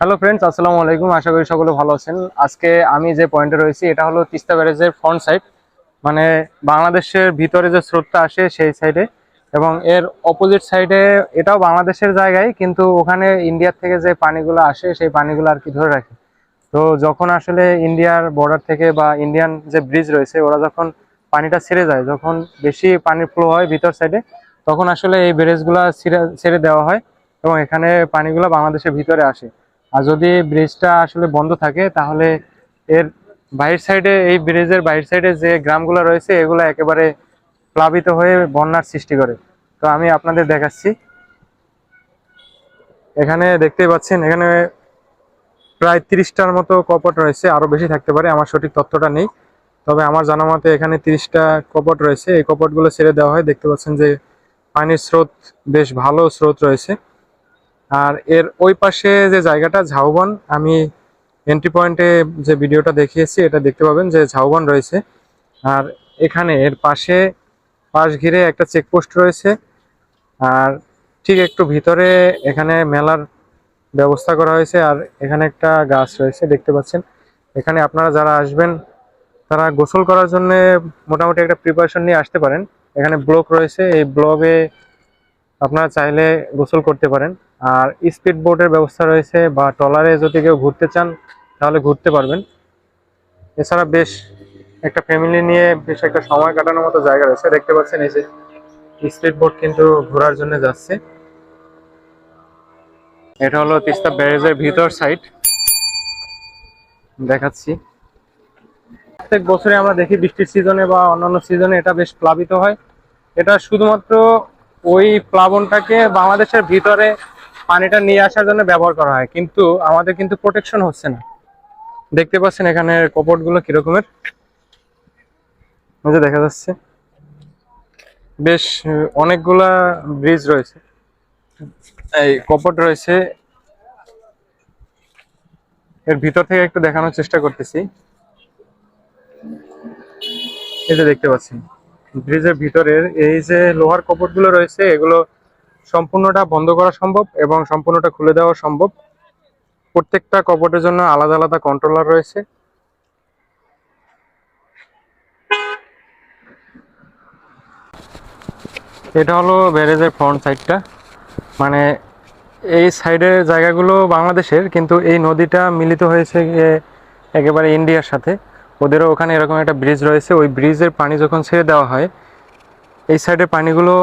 Hello friends আসসালামু আলাইকুম আশা করি সকলে ভালো আছেন। আজকে আমি যে পয়েন্টে রয়েছি, এটা হলো তিস্তা ব্যারেজের ফ্রন্ট সাইড মানে বাংলাদেশের ভিতরে যে স্রোতটা আসে, সেই সাইডে এবং এর অপোজিট সাইডে এটাও বাংলাদেশের জায়গায়, কিন্তু ওখানে ইন্ডিয়ার থেকে যে পানিগুলো আসে, সেই পানিগুলো আর কি ধরে রাখে। তো যখন আসলে ইন্ডিয়ার বর্ডার থেকে বা ইন্ডিয়ান যে ব্রিজ রয়েছে, ওরা যখন পানিটা ছেড়ে যায়, যখন বেশি পানির ফ্লো হয় ভিতর সাইডে তখন আসলে এই ব্রিজগুলো ছেড়ে দেওয়া হয় এবং এখানে পানিগুলো বাংলাদেশের ভিতরে আসে। আর যদি ব্রিজটা আসলে বন্ধ থাকে, তাহলে এর বাইরের সাইডে, এই ব্রিজের বাইর সাইডে যে গ্রামগুলো রয়েছে, এগুলো একেবারে প্লাবিত হয়ে বন্যার সৃষ্টি করে। তো আমি আপনাদের দেখাচ্ছি। এখানে দেখতেই পাচ্ছেন, এখানে প্রায় তিরিশটার মতো কপট রয়েছে, আরও বেশি থাকতে পারে, আমার সঠিক তথ্যটা নেই। তবে আমার জানা মতে এখানে তিরিশটা কপট রয়েছে। এই কপটগুলো ছেড়ে দেওয়া হয়। দেখতে পাচ্ছেন যে পানির স্রোত বেশ ভালো স্রোত রয়েছে। আর এর ওই পাশে যে জায়গাটা, ঝাউবন, আমি এন্ট্রি পয়েন্টে যে ভিডিওটা দেখিয়েছি, এটা দেখতে পাবেন যে ঝাউবন রয়েছে। আর এখানে এর পাশে, পাশ ঘিরে একটা চেকপোস্ট রয়েছে। আর ঠিক একটু ভিতরে এখানে মেলার ব্যবস্থা করা হয়েছে আর এখানে একটা গাছ রয়েছে, দেখতে পাচ্ছেন। এখানে আপনারা যারা আসবেন, তারা গোসল করার জন্য মোটামুটি একটা প্রিপারেশন নিয়ে আসতে পারেন। এখানে ব্লক রয়েছে, এই ব্লকে আপনারা চাইলে গোসল করতে পারেন। আর স্পিড বোটের ব্যবস্থা রয়েছে বা ট্রলারে যদি কেউ ঘুরতে চান, তাহলে ঘুরতে পারবেন। এছাড়া বেশ একটা ফ্যামিলি নিয়ে বেশ একটা সময় কাটানোর মতো জায়গা রয়েছে। দেখতে পাচ্ছেন এই যে স্পিড বোট কিন্তু ঘোরার জন্য যাচ্ছে। এটা হলো তিস্তা ব্যারেজের ভিতর সাইড দেখাচ্ছি। প্রত্যেক বছরে আমরা দেখি বৃষ্টির সিজনে বা অন্যান্য সিজনে এটা বেশ প্লাবিত হয়। এটা শুধুমাত্র ওই প্লাবনটাকে বাংলাদেশের ভিতরে পানিটা নিয়ে আসার জন্য ব্যবহার করা হয়, কিন্তু আমাদের কিন্তু প্রোটেকশন হচ্ছে না। দেখতে পাচ্ছেন এখানে কপটগুলো কিরকমের দেখা যাচ্ছে। বেশ, অনেকগুলা ব্রিজ রয়েছে। এই কপট রয়েছে। এর ভিতর থেকে একটু দেখানোর চেষ্টা করতেছি। এই যে দেখতে পাচ্ছেন ব্রিজের ভিতরের এই যে লোহার কপটগুলো রয়েছে, এগুলো সম্পূর্ণটা বন্ধ করা সম্ভব এবং সম্পূর্ণটা খুলে দেওয়া সম্ভব। প্রত্যেকটা কপটের জন্য আলাদা আলাদা কন্ট্রোলার রয়েছে। এটা হলো ব্যারেজের ফ্রন্ট সাইডটা মানে এই সাইডের জায়গাগুলো বাংলাদেশের, কিন্তু এই নদীটা মিলিত হয়েছে একেবারে ইন্ডিয়ার সাথে। ওদেরও ওখানে এরকম একটা ব্রিজ রয়েছে। ওই ব্রিজের পানি যখন ছেড়ে দেওয়া হয়, এই সাইডের পানিগুলো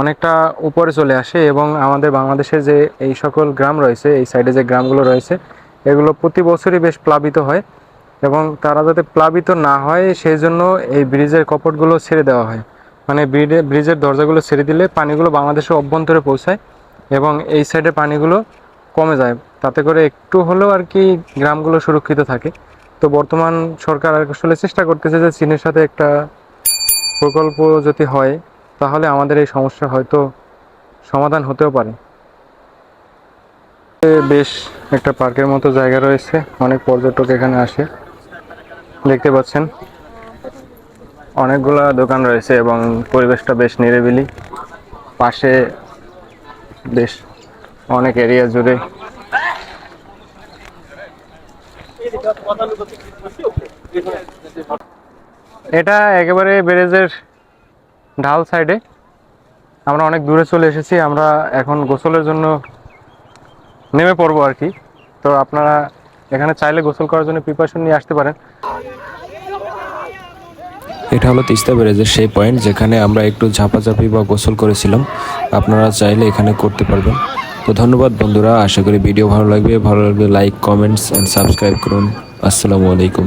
অনেকটা উপরে চলে আসে এবং আমাদের বাংলাদেশের যে এই সকল গ্রাম রয়েছে, এই সাইডে যে গ্রামগুলো রয়েছে, এগুলো প্রতি বছরই বেশ প্লাবিত হয় এবং তারা যাতে প্লাবিত না হয়, সেই জন্য এই ব্রিজের কপটগুলো ছেড়ে দেওয়া হয়। মানে ব্রিজে ব্রিজের দরজাগুলো ছেড়ে দিলে পানিগুলো বাংলাদেশের অভ্যন্তরে পৌঁছায় এবং এই সাইডে পানিগুলো কমে যায়। তাতে করে একটু হলেও আর কি গ্রামগুলো সুরক্ষিত থাকে। তো বর্তমান সরকার আসলে চেষ্টা করতেছে যে চীনের সাথে একটা প্রকল্প যদি হয়, তাহলে আমাদের এই সমস্যা হয়তো সমাধান হতেও পারে। বেশ একটা পার্কের মতো জায়গা রয়েছে, অনেক পর্যটক এখানে আসে। দেখতে পাচ্ছেন, অনেকগুলা দোকান রয়েছে এবং পরিবেশটা বেশ নিরিবিলি। পাশে বেশ অনেক এরিয়া জুড়ে এটা একেবারে ব্যারেজের ঢাল সাইডে। আমরা অনেক দূরে চলে এসেছি, আমরা এখন গোসলের জন্য নেমে পড়ব আর কি। তো আপনারা এখানে চাইলে গোসল করার জন্য প্রিপারেশন নিয়ে আসতে পারেন। এটা হলো তিস্তা ব্যারেজের সেই পয়েন্ট যেখানে আমরা একটু ঝাপাঝাপি বা গোসল করেছিলাম। আপনারা চাইলে এখানে করতে পারবেন। তো ধন্যবাদ বন্ধুরা, আশা করি ভিডিও ভালো লাগবে। ভালো লাগবে লাইক কমেন্টস অ্যান্ড সাবস্ক্রাইব করুন। আসসালামু আলাইকুম।